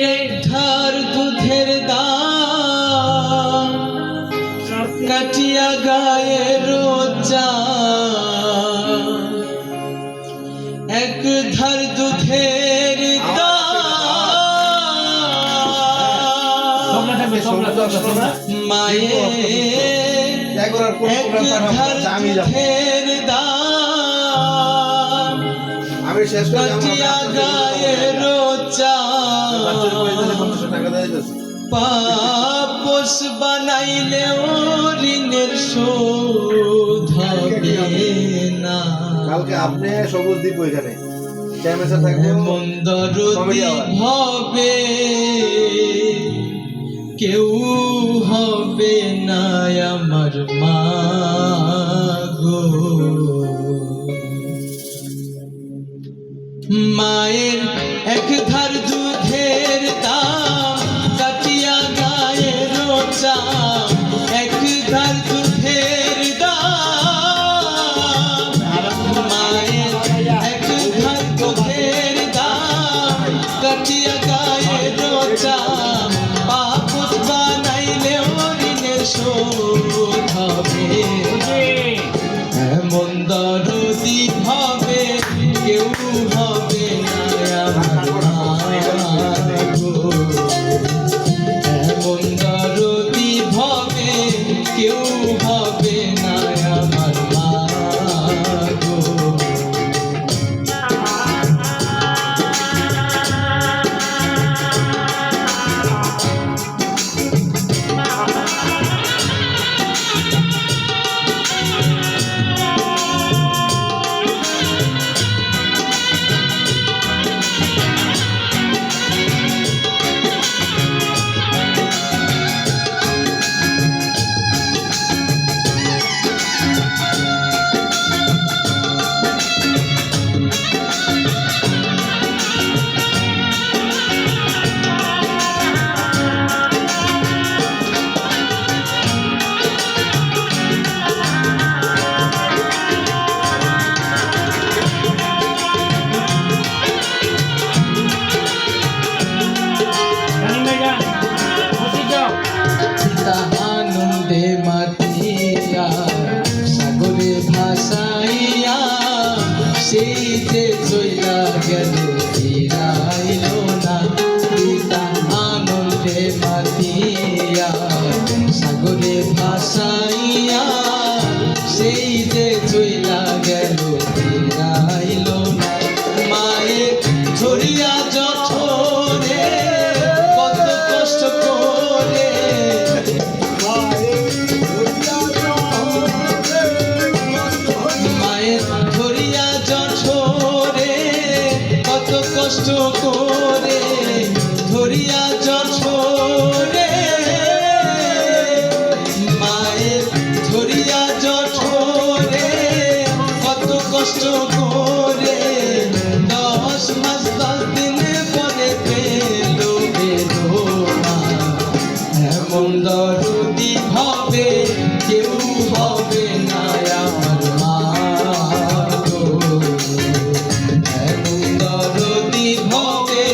এক ঢার দুধের দাম কাটিয়া গায়ের এক ধার দুধের মায়ের এক ধার দুধের দাম। কাটিয়া গায়ে রোচা। পাপস বানাইলে ঋণের শোধ হবে না। কালকে আপনি সবুজ দ্বীপ ওইখানে। হবে। কেউ হবে না আমার মা গো। বিধবা শীতে চইলা গেল ফিরাইল না। পিতা আনন্দে মাতিয়া সাগরে ভাসাইয়া সেই যে চইলা গেল সুন্দর যদি হবে কেউ হবে না আমার মা। সুন্দর যদি হবে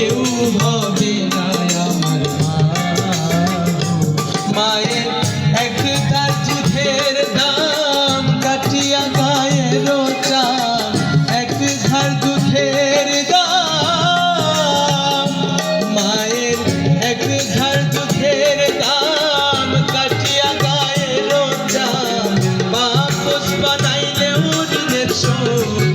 কেউ হবে না আমার মায়ের একটা দুধের দাম কাটিয়া গায়ের চাল, এক ঘর দুধের দাম। মায়ের এক ঘর দুধের দাম কাটিয়া গায়ের চাল, বাপস বানাইলে উঠলে শোক